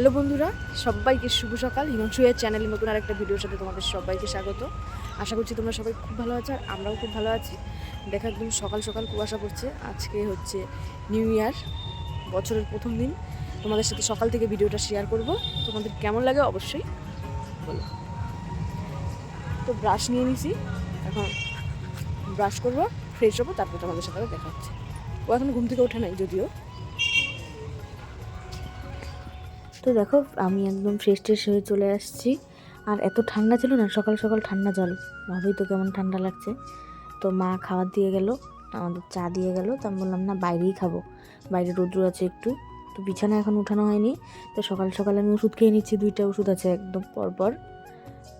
Hello বন্ধুরা, সবাইকে শুভ সকাল। হিমাংশু এর চ্যানেলে নতুন আরেকটা ভিডিওর সাথে তোমাদের সবাইকে স্বাগত। আশা করছি তোমরা সবাই খুব ভালো আছো আর আমরাও খুব ভালো আছি। দেখা একদম সকাল সকাল কুয়াশা পড়ছে। আজকে হচ্ছে নিউ ইয়ার বছরের প্রথম দিন। তোমাদের সাথে সকাল থেকে ভিডিওটা শেয়ার করব। তোমাদের কেমন লাগে অবশ্যই বলো। তো ব্রাশ নিয়ে নিছি। এখন ব্রাশ করব ফ্রেশ হব, তারপর তোমাদের সাথে দেখা হচ্ছে। ও এখন ঘুম থেকে ওঠে নাই যদিও। তো দেখো, আমি একদম ফ্রেশ ট্রেশ হয়ে চলে আসছি। আর এত ঠান্ডা ছিল না, সকাল সকাল ঠান্ডা জল। ভাবেই তো কেমন ঠান্ডা লাগছে? তো মা খাবার দিয়ে গেল, আমাদের চা দিয়ে গেল। তো আমি বললাম, না, বাইরেই খাব। বাইরে রোদ্রু আছে একটু। তো বিছানা এখন উঠানো হয়নি। তো সকাল সকাল আমি ওষুধ খেয়ে নিচ্ছি, দুইটা ওষুধ আছে একদম পরপর।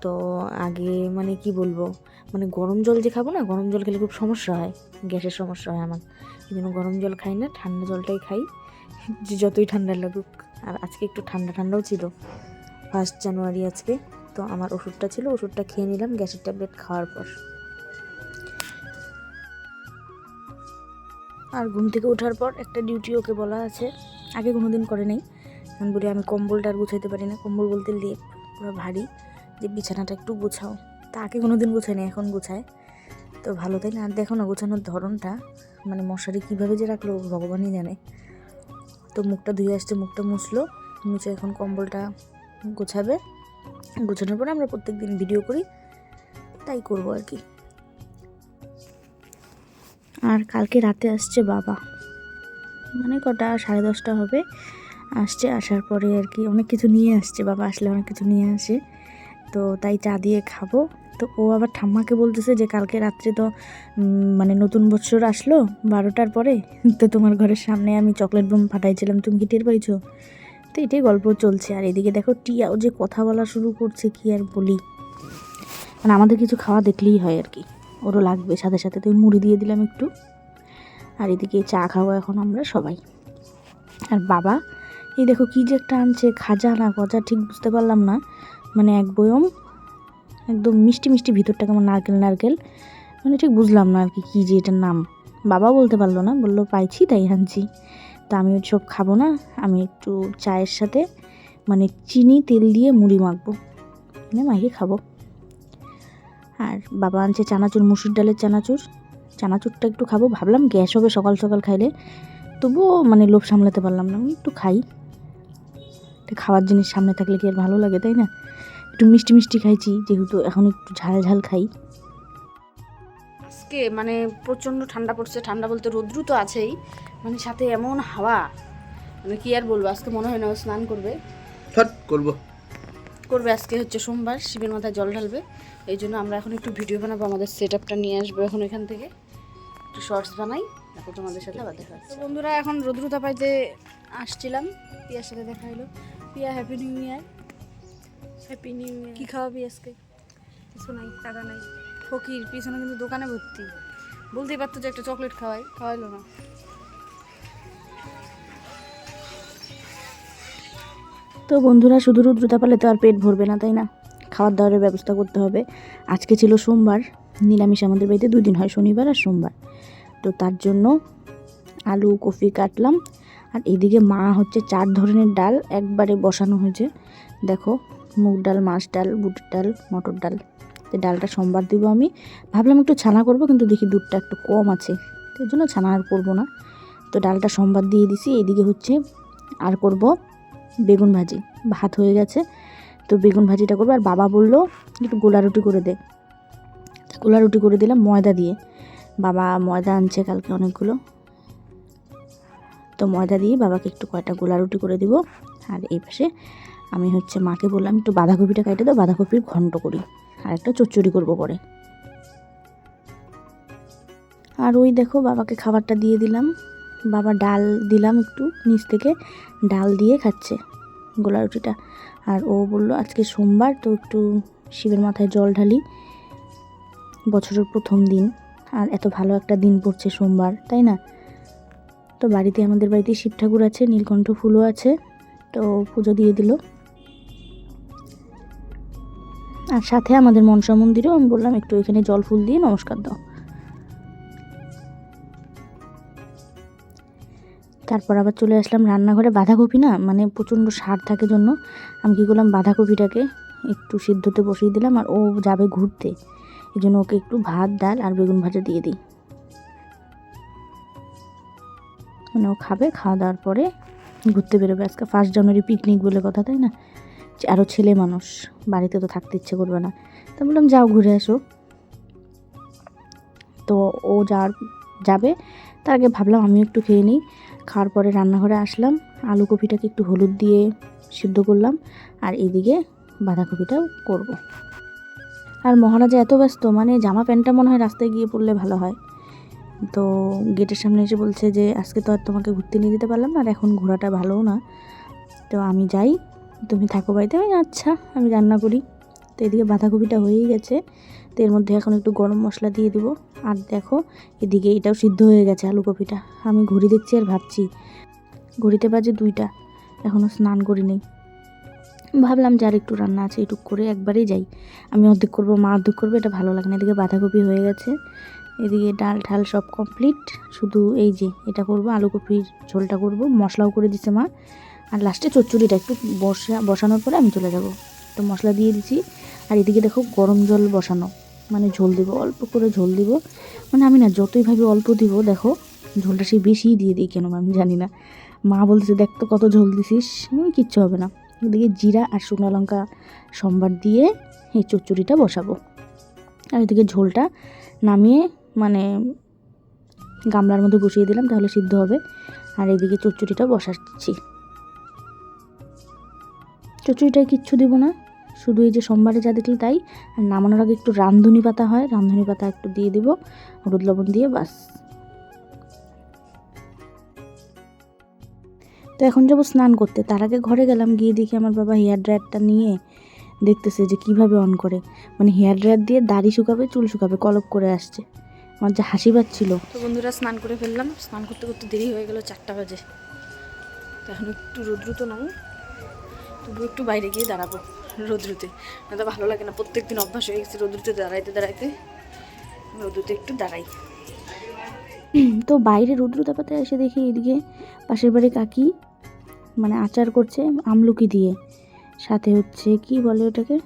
তো আগে মানে কি বলব মানে গরম জল যে খাব না, গরম জল খেলে খুব সমস্যা হয়, গ্যাসের সমস্যা হয় আমার। এই জন্য গরম জল খাই না, ঠান্ডা জলটাই খাই। যে যতই ঠান্ডা লাগুক। আর আজকে একটু ঠান্ডা ঠান্ডাও ছিল। ফার্স্ট জানুয়ারি আজকে, তো আমার ওষুধটা ছিল, ওষুধটা খেয়ে নিলাম, গ্যাসের ট্যাবলেট খাওয়ার পর। আর ঘুম থেকে ওঠার পর একটা ডিউটি ওকে বলা আছে। আগে কোনো দিন করে নেই। আমি বলি আমি কম্বলটা আর গুছাইতে পারি না। কম্বল বলতে লেপ, পুরো ভারী। যে বিছানাটা একটু গোছাও। তা আগে কোনো দিন গোছায় না এখন গোছায়। তো ভালো, তাই না? আর দেখো না, গোছানোর ধরনটা মানে মশারি কীভাবে যে রাখল, ভগবানই জানে। তো মুখটা ধুয়ে আসছে, মুখটা মুছলো, মুছে এখন কম্বলটা গোছাবে। গোছানোর পরে আমরা প্রত্যেক দিন ভিডিও করি, তাই করব আর কি। আর কালকে রাতে আসছে বাবা। মানে কটা, সাড়ে দশটা হবে। আসছে, আসার পরে আর কি অনেক কিছু নিয়ে আসছে বাবা, আসলে অনেক কিছু নিয়ে আসে। তো তাই চা দিয়ে খাব। তো ও আবার ঠাম্মাকে বলতেছে যে কালকে রাত্রে তো মানে নতুন বছর আসলো, বারোটার পরে। তো তোমার ঘরের সামনে আমি চকলেট বোম ফাটাইছিলাম তুমি কি টের পাইছো? তো এটাই গল্প চলছে। আর এদিকে দেখো, টিয়াও যে কথা বলা শুরু করছে, কি আর বলি। মানে আমাদের কিছু খাওয়া দেখলেই হয় আর কি। ওরও লাগবে, সাথে সাথে তো মুড়ি দিয়ে দিলাম একটু। আর এদিকে চা খাব এখন আমরা সবাই। আর বাবা, এই দেখো কী যে একটা আনছে, খাজা না গজা ঠিক বুঝতে পারলাম না। মানে এক বয়ম একদম মিষ্টি মিষ্টি ভিতরটা কেমন নারকেল নারকেল। মানে ঠিক বুঝলাম না আর কি, কী যে এটার নাম। বাবা বলতে পারল না, বলল, পাইছি তাই আনছি। তা আমি সব খাব না, আমি একটু চায়ের সাথে মানে চিনি, তেল দিয়ে মুড়ি মাখবো। মানে মাখিয়ে খাব। আর বাবা আনছে চানাচুর, মুসুর ডালের চানাচুর। চানাচুরটা একটু খাব, ভাবলাম গ্যাস হবে সকাল সকাল খাইলে। তবুও মানে লোভ সামলাতে পারলাম না, আমি একটু খাই। খাওয়ার জিনিস সামনে থাকলে কি আর ভালো লাগে, তাই না? একটু মিষ্টি মিষ্টি খাইছি যেহেতু এখন একটু ঝাল ঝাল খাই। আজকে মানে প্রচণ্ড ঠান্ডা পড়ছে ঠান্ডা বলতে রৌদ্রু তো আছেই মানে সাথে এমন হাওয়া মানে কি আর বলব আজকে মনে হয় না ও স্নান করবে। করব। করবে আজকে হচ্ছে সোমবার শিবের মাথায় জল ঢালবে এই জন্য আমরা এখন একটু ভিডিও বানাবো আমাদের সেট আপটা নিয়ে আসব এখন এখান থেকে। একটু শর্টস বানাই তারপর তোমাদের সাথে আবার দেখা হচ্ছে। বন্ধুরা এখন রৌদ্রতা পাইতে আসছিলাম পিয়ার সাথে দেখা হলো। Piya happy new year happy new year কী খাওয়াবি আজকে? কিছু নাই, টাকা নাই। ফকির, পিছনে কিন্তু দোকানে ভর্তি। বলতেই পারতো যে একটা চকলেট খাওয়াই, খাওয়াইলো না। তো বন্ধুরা, শুধু রুদ্রতা পালে তো আর পেট ভরবে না, তাই না? খাওয়ার দাওয়ারের ব্যবস্থা করতে হবে। আজকে ছিল সোমবার, নিরামিষ আমাদের বাড়িতে দুদিন হয়, শনিবার আর সোমবার। তো তার জন্য আলু, কফি কাটলাম। আর এদিকে মা হচ্ছে চার ধরনের ডাল, একবারে বসানো হয়েছে। দেখো মুগ ডাল, মাছ ডাল, বুটের ডাল, মটর ডাল। তো ডালটা সোমবার দিব আমি। ভাবলাম একটু ছানা করব, কিন্তু দেখি দুধটা একটু কম আছে। তো এই জন্য ছানা আর করব না। তো ডালটা সোমবার দিয়ে দিছি। এদিকে হচ্ছে আর করব বেগুন ভাজি। ভাত হয়ে গেছে। তো বেগুন ভাজিটা করব। আর বাবা বলল, একটু গোলা রুটি করে দে। গোলা রুটি করে দিলাম ময়দা দিয়ে। বাবা ময়দা আনছে কালকে অনেকগুলো। তো ময়দা দিয়ে বাবাকে একটু কয়টা গোলা রুটি করে দিব। আর এই পাশে আমি হচ্ছে মাকে বললাম, একটু বাঁধাকপিটা কেটে দাও, বাঁধাকপির ঘন্ট করি আর একটা চচ্চড়ি করব পরে। আর ওই দেখো বাবাকে খাবারটা দিয়ে দিলাম। বাবা ডাল দিলাম একটু, নিচ থেকে ডাল দিয়ে খাচ্ছে গোলা রুটিটা। আর ও বলল, আজকে সোমবার, তো একটু শিবের মাথায় জল ঢালি। বছরের প্রথম দিন, আর এত ভালো একটা দিন পড়ছে সোমবার, তাই না? তো বাড়িতে আমাদের বাড়িতে শিব ঠাকুর আছে, নীলকণ্ঠ ফুলও আছে, তো পুজো দিয়ে দিল। আর সাথে আমাদের মনসা মন্দিরেও আমি বললাম, একটু এখানে জল ফুল দিয়ে নমস্কার দাও। তারপর আবার চলে আসলাম রান্নাঘরে। বাঁধাকপি না মানে প্রচণ্ড সার থাকে জন্য। আমি কী করলাম, বাঁধাকপিটাকে একটু সিদ্ধতে বসিয়ে দিলাম আর ও যাবে ঘুরতে। এই জন্য ওকে একটু ভাত, ডাল আর বেগুন ভাজা দিয়ে দিই। মানে ও খাবে, খাওয়া দাওয়ার পরে ঘুরতে বেরোবে। আজকে ফার্স্ট জানুয়ারি পিকনিক বলে কথা, তাই না? আরও ছেলে মানুষ, বাড়িতে তো থাকতে ইচ্ছে করবে না। তো বললাম, যাও ঘুরে আসো। তো ও যার যাবে। তার আগে ভাবলাম আমি একটু খেয়ে নিই। খাওয়ার পরে রান্নাঘরে আসলাম। আলু কপিটাকে একটু হলুদ দিয়ে সিদ্ধ করলাম। আর এদিকে বাঁধাকপিটাও করব। আর মহারাজা এত ব্যস্ত মানে জামা প্যান্টটা মনে হয় রাস্তায় গিয়ে পড়লে ভালো হয়। তো গেটের সামনে এসে বলছে যে, আজকে তো আর তোমাকে ঘুরতে নিয়ে যেতে পারলাম না, আর এখন ঘোরাটা ভালোও না। তো আমি যাই। তুমি থাকো বাড়িতে। আমি আচ্ছা আমি রান্না করি। তো এদিকে বাঁধাকপিটা হয়েই গেছে। তো এর মধ্যে এখন একটু গরম মশলা দিয়ে দিব। আর দেখো, এদিকে এটাও সিদ্ধ হয়ে গেছে আলু কপিটা। আমি ঘড়ি দেখছি আর ভাবছি। ঘড়িতে বাজে দুইটা। এখনও স্নান করি নেই। ভাবলাম যার একটু রান্না আছে একটু করে একবারেই যাই। আমি অর্ধেক করব, মা অর্ধেক করবে, এটা ভালো লাগে না। এদিকে বাঁধাকপি হয়ে গেছে। এদিকে ডাল ঠাল সব কমপ্লিট শুধু এই যে, এটা করব, আলু কপির ঝোলটা করব। মশলাও করে দিছে মা। আর লাস্টে চচ্চড়িটা একটু বসা, বসানোর পরে আমি চলে যাব। তো মশলা দিয়ে দিচ্ছি। আর এদিকে দেখো গরম জল বসানো। মানে ঝোল দিব, অল্প করে ঝোল দিব। মানে আমি না যতই ভাবে অল্প দিব, দেখো, ঝোলটা সেই বেশিই দিয়ে দিই কেন আমি জানি না। মা বলতেছে, দেখ তো কত ঝোল দিছিস। কিচ্ছু হবে না। এদিকে জিরা আর শুকনো লঙ্কা সম্বার দিয়ে এই চচ্চড়িটা বসাবো। আর এদিকে ঝোলটা নামিয়ে মানে গামলার মধ্যে বসিয়ে দিলাম, তাহলে সিদ্ধ হবে। আর এদিকে চচ্চড়িটা বসাচ্ছি। চচ্চড়িটায় কিচ্ছু দিব না। শুধু এই যে সোমবারে যা দেখলি তাই। আর নামানোর আগে একটু রান্ধুনি পাতা হয় রান্ধুনি পাতা একটু দিয়ে দিব, হলুদ লবণ দিয়ে বাস। তো এখন যাব স্নান করতে। তার আগে ঘরে গেলাম, গিয়ে দেখি আমার বাবা হেয়ার ড্রায়ারটা নিয়ে দেখতেছে যে কীভাবে অন করে। মানে হেয়ার ড্রায়ার দিয়ে দাড়ি শুকাবে, চুল শুকাবে, কলপ করে আসছে। আমার যে হাসি পাচ্ছিল। তো বন্ধুরা স্নান করে ফেললাম। স্নান করতে করতে দেরি হয়ে গেল চারটা বাজে। তো এখন একটু রোদ্রুতো নাও তবু একটু বাইরে গিয়ে দাঁড়াবো রোদ্রুতে। না তো ভালো লাগে না প্রত্যেক দিন অভ্যাস হয়ে গেছে রোদ্রুতে দাঁড়াইতে দাঁড়াইতে। রোদ্রুতে একটু দাঁড়াই। তো বাইরে রুদ্রতাপাতে এসে দেখি এদিকে পাশের বাড়ি কাকি মানে আচার করছে আমলকি দিয়ে। সাথে হচ্ছে কি বলে ওটাকে?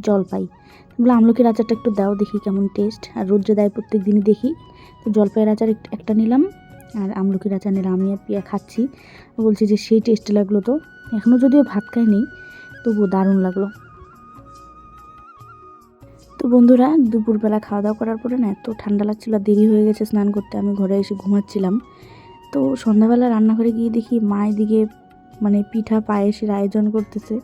জলপাই। বলে আমলকির আচারটা একটু দাও, দেখি কেমন টেস্ট আর রোদ্রে দেয় প্রত্যেক দিনই দেখি। তো জলপাইয়ের আচার এক- একটা নিলাম, আর আমলকির আচার নিলাম। আমি আর পিয়া খাচ্ছি। বলছি যে সেই টেস্ট লাগল তো। এখনও যদিও ভাত খাইনি, তবুও দারুণ লাগল। তো বন্ধুরা, দুপুরবেলা খাওয়া দাওয়া করার পরে না, এত ঠান্ডা লাগছিল, দেরি হয়ে গেছে স্নান করতে, আমি ঘরে এসে ঘুমাচ্ছিলাম। তো সন্ধ্যাবেলা রান্নাঘরে গিয়ে দেখি মা এদিকে মানে পিঠা পায়েসের আয়োজন করতেছে।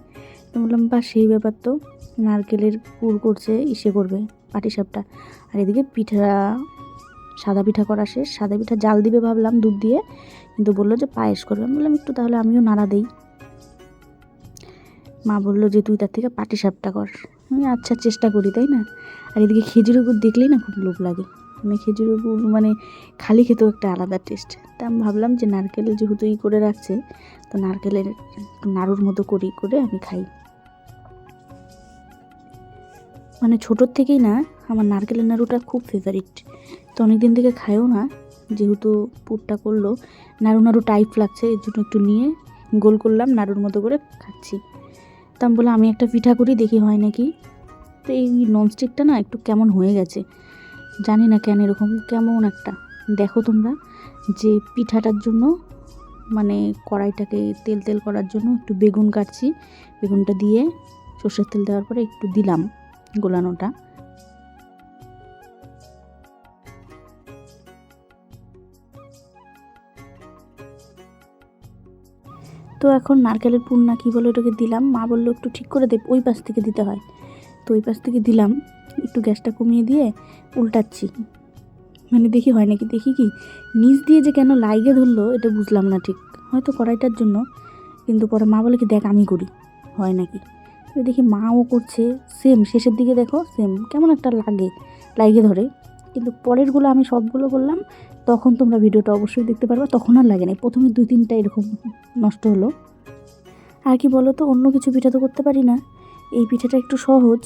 তো বললাম বা সেই ব্যাপার তো, নারকেলের পুর করছে, ইসে করবে পাটিসাপটা আর এদিকে পিঠা, সাদা পিঠা করা শেষ, সাদা পিঠা জাল দিবে ভাবলাম দুধ দিয়ে, কিন্তু বলল যে পায়েস করবে। আমি বললাম, একটু তাহলে আমিও নাড়া দেই। মা বলল যে তুই তার থেকে পাটি সাপটা কর। আমি আচ্ছা চেষ্টা করি, তাই না? আর এদিকে খেজুরের গুড় দেখলেই না খুব লোভ লাগে। মানে খেজুরের গুড় মানে খালি খেতেও একটা আলাদা টেস্ট তা আমি ভাবলাম যে নারকেল যেহেতু ই করে রাখছে, তো নারকেলের নাড়ুর মতো করি, করে আমি খাই। মানে ছোটোর থেকেই না, আমার নারকেলের নাড়ুটা খুব ফেভারিট তো অনেক দিন থেকে খায়ও না, যেহেতু পুরটা করল, নাড়ু নাড়ু টাইপ লাগছে, এর জন্য একটু নিয়ে গোল করলাম, নাড়ুর মতো করে খাচ্ছি। তা বলে আমি একটা পিঠা করি, দেখি হয় নাকি। তো এই ননস্টিকটা না একটু কেমন হয়ে গেছে, জানি না কেন এরকম, কেমন একটা। দেখো তোমরা, যে পিঠাটার জন্য মানে কড়াইটাকে তেল তেল করার জন্য একটু বেগুন কাটছি। বেগুনটা দিয়ে সর্ষের তেল দেওয়ার পরে একটু দিলাম গোলানোটা। তো এখন নারকেলের পুর না কী বলে ওটাকে দিলাম। মা বলল, একটু ঠিক করে দে, ওই পাশ থেকে দিতে হয়। তো ওই পাশ থেকে দিলাম, একটু গ্যাসটা কমিয়ে দিয়ে উল্টাচ্ছি। মানে দেখি হয় নাকি, দেখি কি? নিচ দিয়ে যে কেন লাইগে ধরলো, এটা বুঝলাম না ঠিক। হয়তো কড়াইটার জন্য, কিন্তু পরে মা বলে কি, দেখ, আমি করি। হয় নাকি? তো দেখি মাও করছে সেম শেষের দিকে দেখো সেম কেমন একটা লাগে, লাইগে ধরে। কিন্তু পরেরগুলো আমি সবগুলো করলাম তখন তোমরা ভিডিওটা অবশ্যই দেখতে পারবে, তখন আর লাগে না প্রথমে দুই তিনটা এরকম নষ্ট হলো। আর কি বলো তো, অন্য কিছু পিঠা তো করতে পারি না। এই পিঠাটা একটু সহজ,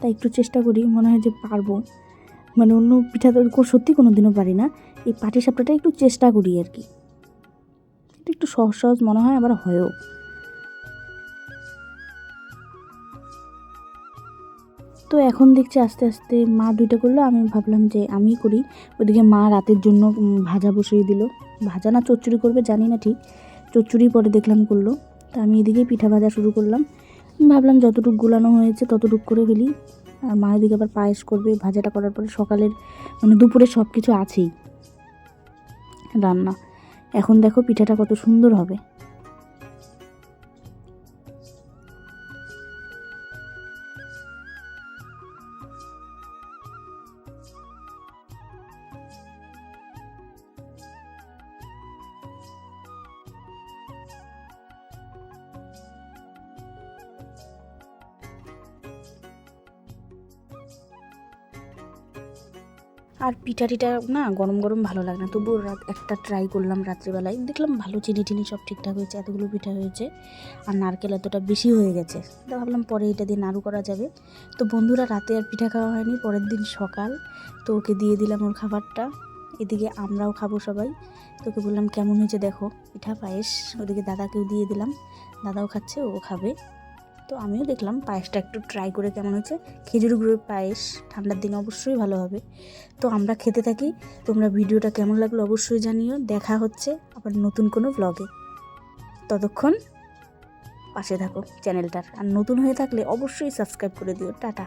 তাই একটু চেষ্টা করি, মনে হয় যে পারব। মানে অন্য পিঠা তো সত্যি কোনো দিনও পারি না। এই পাটি সাপটাটা একটু চেষ্টা করি আর কি। একটু সহজ সহজ মনে হয়, আবার হয়ও। তো এখন দেখছি আস্তে আস্তে মা দুইটা করল, আমি ভাবলাম যে আমি করি। ওদিকে মা রাতের জন্য ভাজা বসিয়ে দিল। ভাজা না চচ্চড়ি করবে জানি না ঠিক, চচ্চড়ি পরে দেখলাম করল। তা আমি এদিকে পিঠা ভাজা শুরু করলাম। ভাবলাম যতটুকু গুলানো হয়েছে ততটুকু করে ফেলি। আর মা এদিকে আবার পায়েস করবে, ভাজাটা করার পরে সকালের মানে দুপুরে সব কিছু আছেই রান্না। এখন দেখো পিঠাটা কত সুন্দর হবে। আর পিঠা টিঠা না গরম গরম ভালো লাগে না। তবুও রাত একটা ট্রাই করলাম রাত্রিবেলায়। দেখলাম ভালো চিনি টিনি সব ঠিকঠাক হয়েছে, এতগুলো পিঠা হয়েছে। আর নারকেল এতটা বেশি হয়ে গেছে। তো ভাবলাম পরে এটা দিয়ে নাড়ু করা যাবে। তো বন্ধুরা রাতে আর পিঠা খাওয়া হয়নি, পরের দিন সকাল। তো ওকে দিয়ে দিলাম ওর খাবারটা। এদিকে আমরাও খাব সবাই। তোকে বললাম, কেমন হয়েছে দেখো? পিঠা পায়েস? ওদিকে দাদাকেও দিয়ে দিলাম। দাদাও খাচ্ছে, ও খাবে। তো আমিও দেখলাম পায়েসটা একটু ট্রাই করে কেমন হয়েছে। খেজুর গুড়ের পায়েস ঠান্ডার দিনে অবশ্যই ভালো হবে। তো আমরা খেতে থাকি। তোমরা ভিডিওটা কেমন লাগল অবশ্যই জানিও। দেখা হচ্ছে আবার নতুন কোনো ব্লগে ততক্ষণ পাশে থাকো চ্যানেলটার। আর নতুন হয়ে থাকলে অবশ্যই সাবস্ক্রাইব করে দিও। টাটা।